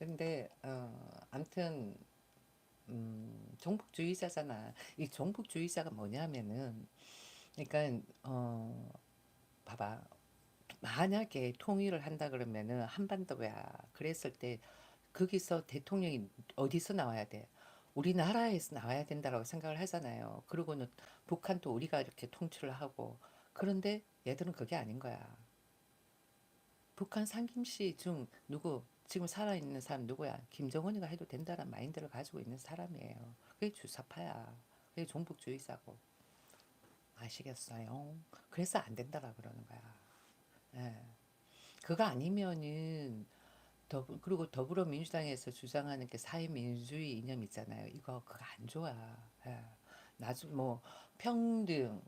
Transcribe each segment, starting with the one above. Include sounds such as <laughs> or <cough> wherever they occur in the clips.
근데 어 암튼 음 종북주의자잖아. 이 종북주의자가 뭐냐면은 그러니까 어 봐봐. 만약에 통일을 한다 그러면은 한반도야. 그랬을 때 거기서 대통령이 어디서 나와야 돼? 우리나라에서 나와야 된다라고 생각을 하잖아요. 그리고는 북한도 우리가 이렇게 통치를 하고 그런데 얘들은 그게 아닌 거야. 북한 상김씨 중 누구 지금 살아있는 사람 누구야? 김정은이가 해도 된다는 마인드를 가지고 있는 사람이에요. 그게 주사파야. 그게 종북주의자고. 아시겠어요? 그래서 안 된다라 그러는 거야. 예. 그거 아니면은 더 그리고 더불어민주당에서 주장하는 게 사회민주주의 이념 있잖아요. 이거 그거 안 좋아. 예. 나중 뭐 평등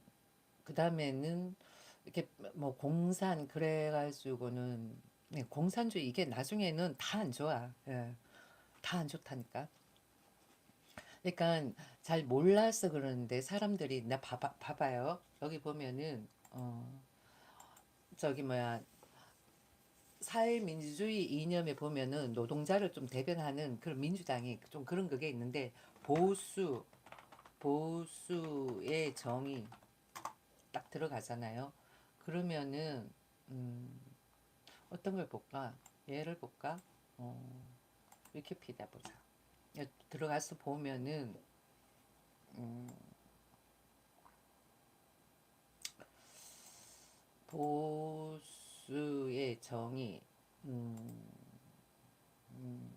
그 다음에는 이렇게 뭐 공산 그래가지고는 네, 공산주의 이게 나중에는 다 안 좋아. 예. 다 안 좋다니까. 그러니까 잘 몰라서 그러는데 사람들이 나 봐봐, 봐봐요. 여기 보면은 어 저기 뭐야 사회민주주의 이념에 보면은 노동자를 좀 대변하는 그런 민주당이 좀 그런 그게 있는데 보수 보수의 정의 딱 들어가잖아요. 그러면은 음, 어떤 걸 볼까? 예를 볼까? 어, 위키피디아 보자. 여- 들어가서 보면은 음, 보수의 정의 음, 음,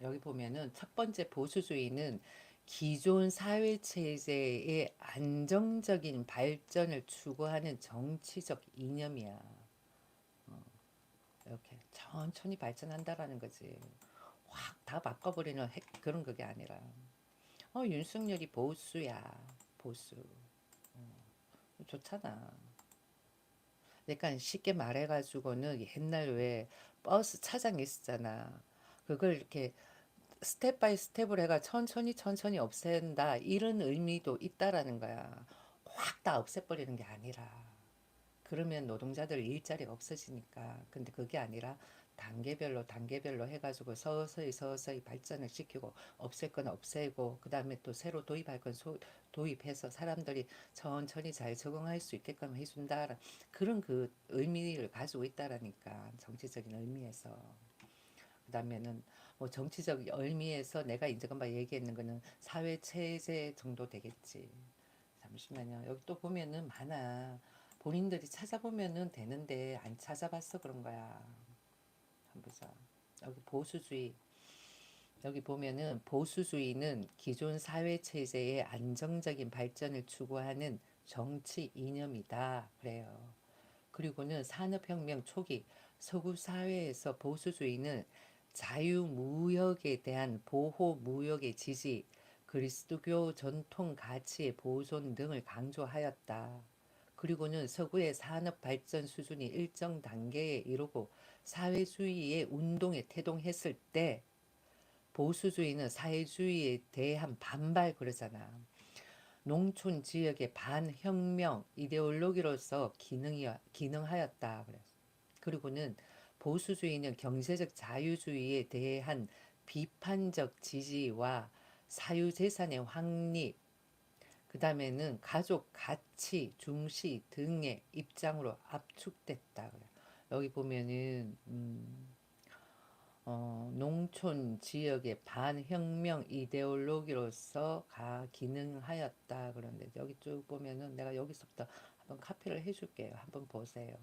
여기 보면은 첫 번째 보수주의는 기존 사회 체제의 안정적인 발전을 추구하는 정치적 이념이야. 어, 이렇게 천천히 발전한다라는 거지. 확 다 바꿔버리는 핵, 그런 그게 아니라. 어, 윤석열이 보수야. 보수. 어, 좋잖아. 그러니까 쉽게 말해가지고는 옛날 왜 버스 차장 있었잖아. 그걸 이렇게 스텝 바이 스텝을 해가 천천히 천천히 없앤다. 이런 의미도 있다라는 거야. 확 다 없애버리는 게 아니라. 그러면 노동자들 일자리가 없어지니까. 근데 그게 아니라 단계별로 단계별로 해가지고 서서히 서서히 발전을 시키고 없앨 건 없애고 그 다음에 또 새로 도입할 건 소, 도입해서 사람들이 천천히 잘 적응할 수 있게끔 해준다 그런 그 의미를 가지고 있다라니까 정치적인 의미에서. 그 다음에는 뭐 정치적 의미에서 내가 이제 금방 얘기했는 거는 사회 체제 정도 되겠지. 잠시만요. 여기 또 보면은 많아 본인들이 찾아보면은 되는데 안 찾아봤어 그런 거야 한번 보자. 여기 보수주의. 여기 보면은 보수주의는 기존 사회 체제의 안정적인 발전을 추구하는 정치 이념이다. 그래요. 그리고는 산업혁명 초기 서구 사회에서 보수주의는 자유무역에 대한 보호무역의 지지, 그리스도교 전통 가치의 보존 등을 강조하였다. 그리고는 서구의 산업 발전 수준이 일정 단계에 이르고 사회주의의 운동에 태동했을 때 보수주의는 사회주의에 대한 반발 그러잖아. 농촌 지역의 반혁명 이데올로기로서 기능이 기능하였다 그래. 그리고는 보수주의는 경제적 자유주의에 대한 비판적 지지와 사유재산의 확립, 그 다음에는 가족 가치 중시 등의 입장으로 압축됐다. 여기 보면은 음, 어, 농촌 지역의 반혁명 이데올로기로서 가 기능하였다 그런데 여기 쭉 보면은 내가 여기서부터 한번 카피를 해줄게요. 한번 보세요.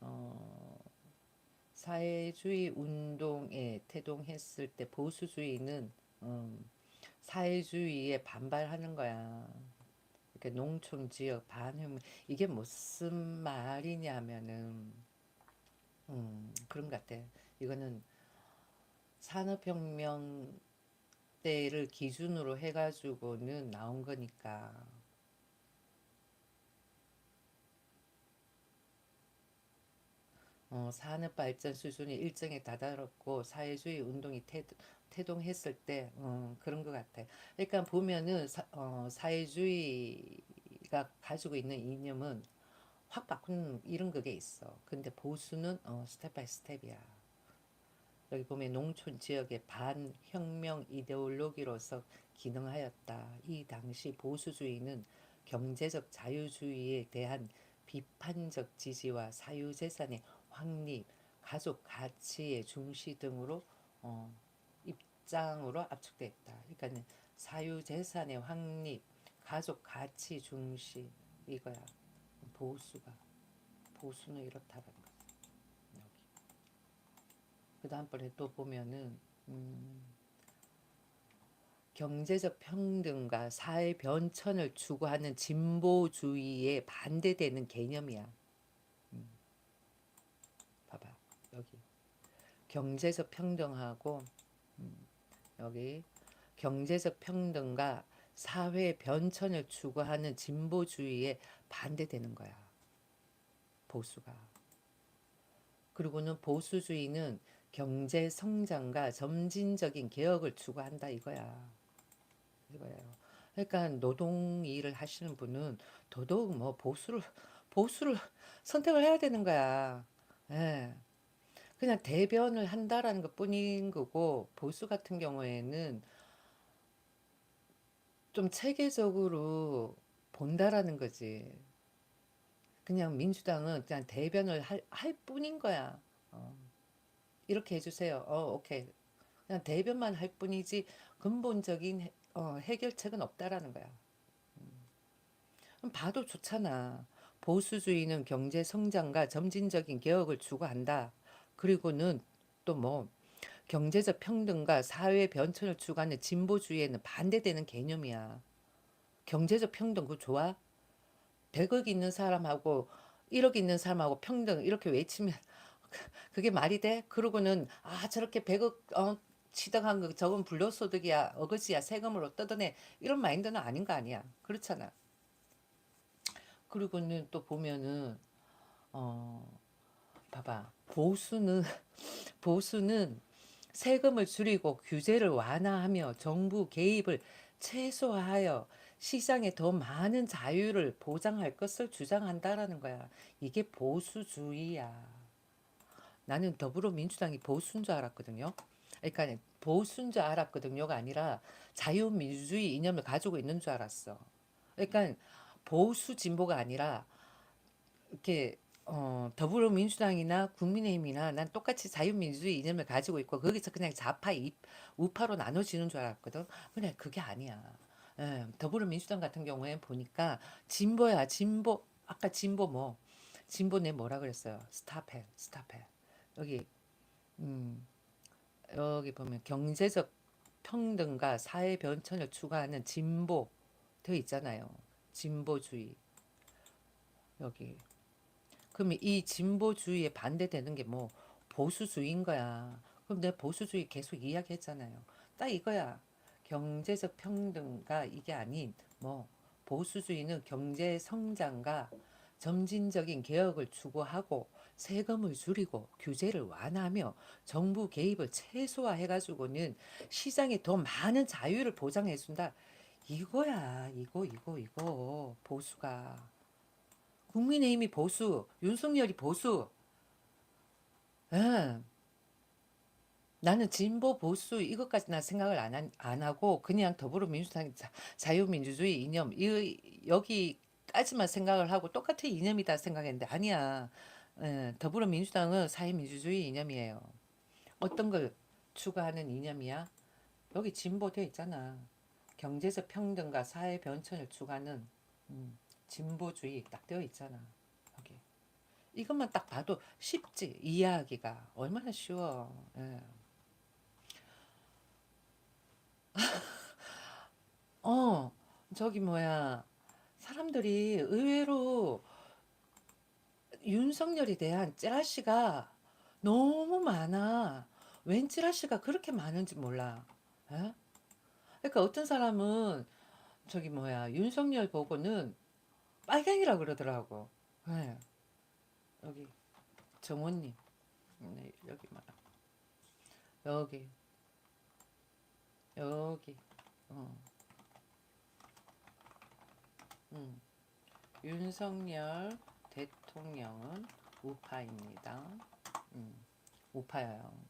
어, 사회주의 운동에 태동했을 때 보수주의는 음, 사회주의에 반발하는 거야. 이렇게 농촌 지역 반혁명 이게 무슨 말이냐면은 음, 그런 것 같아. 이거는 산업혁명 때를 기준으로 해가지고는 나온 거니까. 어, 산업 발전 수준이 일정에 다다랐고 사회주의 운동이 태, 태동했을 때 어, 그런 것 같아. 그러니까 보면은 사, 어, 사회주의가 가지고 있는 이념은 확 바꾸는 이런 그게 있어. 근데 보수는 어, 스텝 바이 스텝이야. 여기 보면 농촌 지역의 반혁명 이데올로기로서 기능하였다. 이 당시 보수주의는 경제적 자유주의에 대한 비판적 지지와 사유재산의 확립, 가족 가치의 중시 등으로 어, 입장으로 압축됐다. 그러니까 사유재산의 확립, 가족 가치 중시 이거야. 보수가 보수는 이렇다는 거. 여기. 그 다음번에 또 보면은 음, 경제적 평등과 사회 변천을 추구하는 진보주의에 반대되는 개념이야. 음, 봐봐 여기 경제적 평등하고 음, 여기 경제적 평등과 사회 변천을 추구하는 진보주의에 반대되는 거야. 보수가. 그리고는 보수주의는 경제 성장과 점진적인 개혁을 추구한다 이거야. 이거예요. 그러니까 노동 일을 하시는 분은 더더욱 뭐 보수를 보수를 선택을 해야 되는 거야. 예. 그냥 대변을 한다라는 것 뿐인 거고 보수 같은 경우에는 좀 체계적으로 본다라는 거지. 그냥 민주당은 그냥 대변을 할, 할 뿐인 거야. 어. 이렇게 해주세요. 어, 오케이. 그냥 대변만 할 뿐이지 근본적인 해, 어, 해결책은 없다라는 거야. 음. 봐도 좋잖아. 보수주의는 경제 성장과 점진적인 개혁을 추구한다. 그리고는 또뭐 경제적 평등과 사회 변천을 추구하는 진보주의에는 반대되는 개념이야. 경제적 평등 그거 좋아? 100억 있는 사람하고 1억 있는 사람하고 평등 이렇게 외치면 <laughs> 그게 말이 돼? 그러고는 아 저렇게 100억 어, 취득한 거 저건 불로소득이야 어거지야 세금으로 뜯어내 이런 마인드는 아닌 거 아니야 그렇잖아 그리고는 또 보면은 어 봐봐 보수는 <laughs> 보수는 세금을 줄이고 규제를 완화하며 정부 개입을 최소화하여 시장에 더 많은 자유를 보장할 것을 주장한다라는 거야. 이게 보수주의야. 나는 더불어민주당이 보수인 줄 알았거든요. 그러니까 보수인 줄 알았거든요가 아니라 자유민주주의 이념을 가지고 있는 줄 알았어. 그러니까 보수 진보가 아니라 이렇게 어, 더불어민주당이나 국민의힘이나 난 똑같이 자유민주주의 이념을 가지고 있고 거기서 그냥 좌파 우파로 나눠지는 줄 알았거든. 근데 그게 아니야. 예, 더불어민주당 같은 경우에 보니까 진보야 진보 아까 진보 뭐 진보 내 뭐라 그랬어요? 스탑해 스탑해. 여기 음 여기 보면 경제적 평등과 사회 변천을 추구하는 진보 되어 있잖아요. 진보주의. 여기 그러면 이 진보주의에 반대되는 게 뭐 보수주의인 거야 그럼 내 보수주의 계속 이야기했잖아요 딱 이거야 경제적 평등과 이게 아닌 뭐 보수주의는 경제 성장과 점진적인 개혁을 추구하고 세금을 줄이고 규제를 완화하며 정부 개입을 최소화해가지고는 시장에 더 많은 자유를 보장해준다. 이거야, 이거, 이거, 이거. 보수가. 국민의힘이 보수, 윤석열이 보수. 응. 나는 진보 보수 이것까지 난 생각을 안, 한- 안 하고 그냥 더불어민주당 자, 자유민주주의 이념 이 여기까지만 생각을 하고 똑같은 이념이다 생각했는데 아니야. 에, 더불어민주당은 사회민주주의 이념이에요. 어떤 걸 추구하는 이념이야? 여기 진보 되어 있잖아. 경제적 평등과 사회 변천을 추구하는 음, 진보주의 딱 되어 있잖아. 여기. 이것만 딱 봐도 쉽지 이해하기가 얼마나 쉬워. 예. <laughs> 어, 저기 뭐야. 사람들이 의외로 윤석열에 대한 찌라시가 너무 많아. 웬 찌라시가 그렇게 많은지 몰라. 에? 그러니까 어떤 사람은 저기 뭐야 윤석열 보고는 빨갱이라 그러더라고. 예. 여기 정원님, 네, 여기 말 여기 여기 어. 음. 윤석열 대통령은 우파입니다. 음. 우파예요.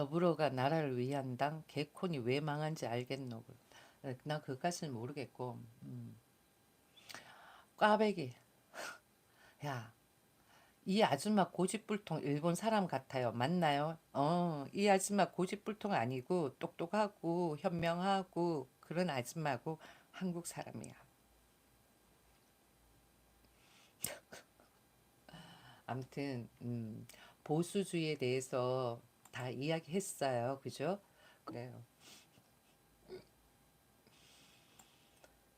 더불어가 나라를 위한 당 개콘이 왜 망한지 알겠노. 어, 나 그까지는 모르겠고 음. 꽈배기 <laughs> 야. 이 아줌마 고집불통 일본 사람 같아요. 맞나요? 어, 이 아줌마 고집불통 아니고 똑똑하고 현명하고 그런 아줌마고 한국 사람이야. <laughs> 아무튼 음, 보수주의에 대해서 다 이야기했어요. 그죠? 그래요.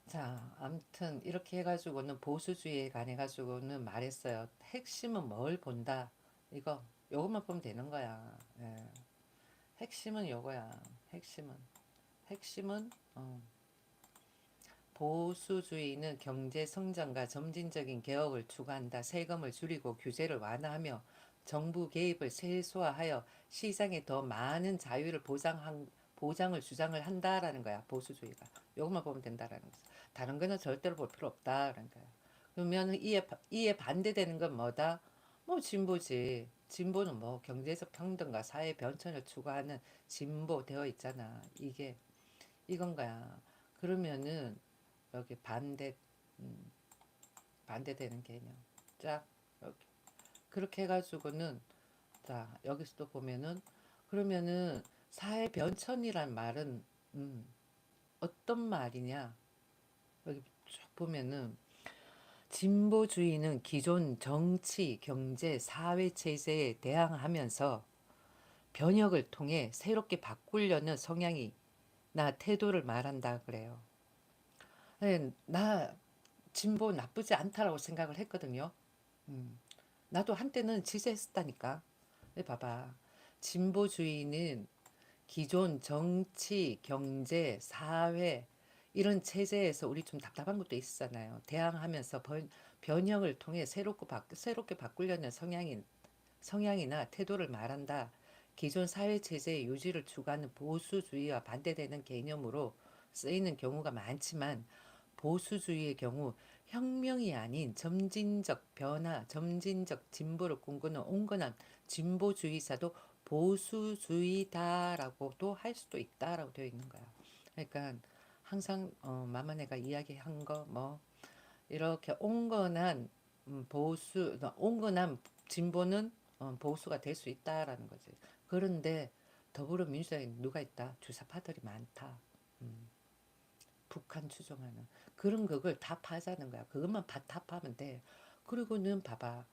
자, 아무튼 이렇게 해가지고는 보수주의에 관해 가지고는 말했어요. 핵심은 뭘 본다. 이거 요것만 보면 되는 거야. 예. 핵심은 요거야. 핵심은 핵심은 어. 보수주의는 경제 성장과 점진적인 개혁을 추구한다. 세금을 줄이고 규제를 완화하며 정부 개입을 최소화하여 시장에 더 많은 자유를 보장한 보장을 주장을 한다라는 거야. 보수주의가. 요것만 보면 된다라는 거죠. 다른 거는 절대로 볼 필요 없다라는 거야. 그러면 이에 이에 반대되는 건 뭐다? 뭐 진보지. 진보는 뭐 경제적 평등과 사회 변천을 추구하는 진보 되어 있잖아. 이게 이건 거야. 그러면은 여기 반대 음, 반대되는 개념. 자 여기 그렇게 해가지고는 자 여기서 또 보면은 그러면은 사회 변천이란 말은 음, 어떤 말이냐? 여기 쭉 보면은 진보주의는 기존 정치, 경제, 사회 체제에 대항하면서 변혁을 통해 새롭게 바꾸려는 성향이 나 태도를 말한다 그래요. 네, 나 진보 나쁘지 않다라고 생각을 했거든요. 음, 나도 한때는 지지했었다니까. 네, 봐봐. 진보주의는 기존 정치, 경제, 사회 이런 체제에서 우리 좀 답답한 것도 있잖아요. 대항하면서 번, 변형을 통해 새롭고 바, 새롭게 바꾸려는 성향인 성향이나 태도를 말한다. 기존 사회 체제의 유지를 추구하는 보수주의와 반대되는 개념으로 쓰이는 경우가 많지만 보수주의의 경우 혁명이 아닌 점진적 변화, 점진적 진보를 꿈꾸는 온건한 진보주의자도 보수주의다라고도 할 수도 있다라고 되어 있는 거야. 그러니까 항상 어, 마마네가 이야기한 거 뭐 이렇게 온건한 음, 보수, 온건한 진보는 어, 보수가 될 수 있다라는 거지. 그런데 더불어민주당에 누가 있다? 주사파들이 많다. 음, 북한 추종하는 그런 그걸 다 파자는 거야. 그것만 다 파면 돼. 그리고는 봐봐.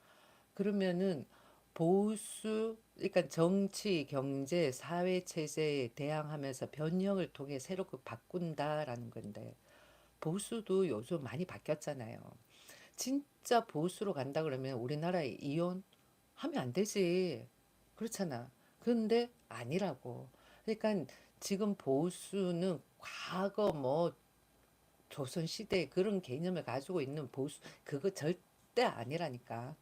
그러면은 보수 그러니까 정치, 경제, 사회 체제에 대항하면서 변형을 통해 새롭게 바꾼다라는 건데 보수도 요즘 많이 바뀌었잖아요. 진짜 보수로 간다 그러면 우리나라에 이혼 하면 안 되지. 그렇잖아. 근데 아니라고. 그러니까 지금 보수는 과거 뭐 조선 시대 그런 개념을 가지고 있는 보수 그거 절대 아니라니까.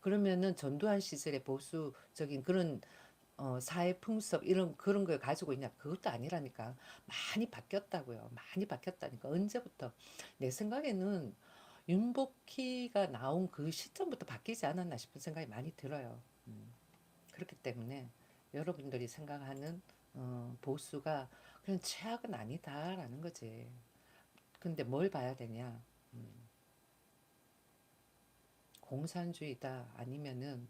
그러면은 전두환 시절의 보수적인 그런 어, 사회 풍습 이런 그런 걸 가지고 있냐? 그것도 아니라니까. 많이 바뀌었다고요. 많이 바뀌었다니까. 언제부터? 내 생각에는 윤복희가 나온 그 시점부터 바뀌지 않았나 싶은 생각이 많이 들어요. 음. 그렇기 때문에 여러분들이 생각하는 어, 보수가 그냥 최악은 아니다라는 거지 근데 뭘 봐야 되냐 음. 공산주의다 아니면은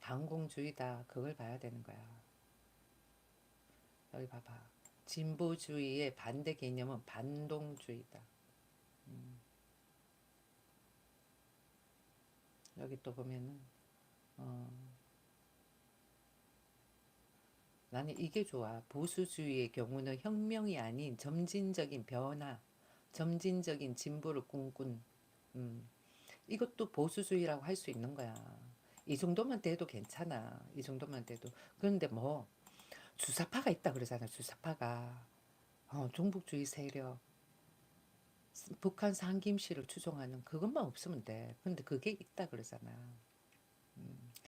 반공주의다 그걸 봐야 되는 거야. 여기 봐봐. 진보주의의 반대 개념은 반동주의다. 음. 여기 또 보면은 어, 나는 이게 좋아. 보수주의의 경우는 혁명이 아닌 점진적인 변화, 점진적인 진보를 꿈꾼 음. 이것도 보수주의라고 할 수 있는 거야. 이 정도만 돼도 괜찮아. 이 정도만 돼도. 그런데 뭐 주사파가 있다 그러잖아. 주사파가 어, 종북주의 세력, 북한 상김씨를 추종하는 그것만 없으면 돼. 근데 그게 있다 그러잖아.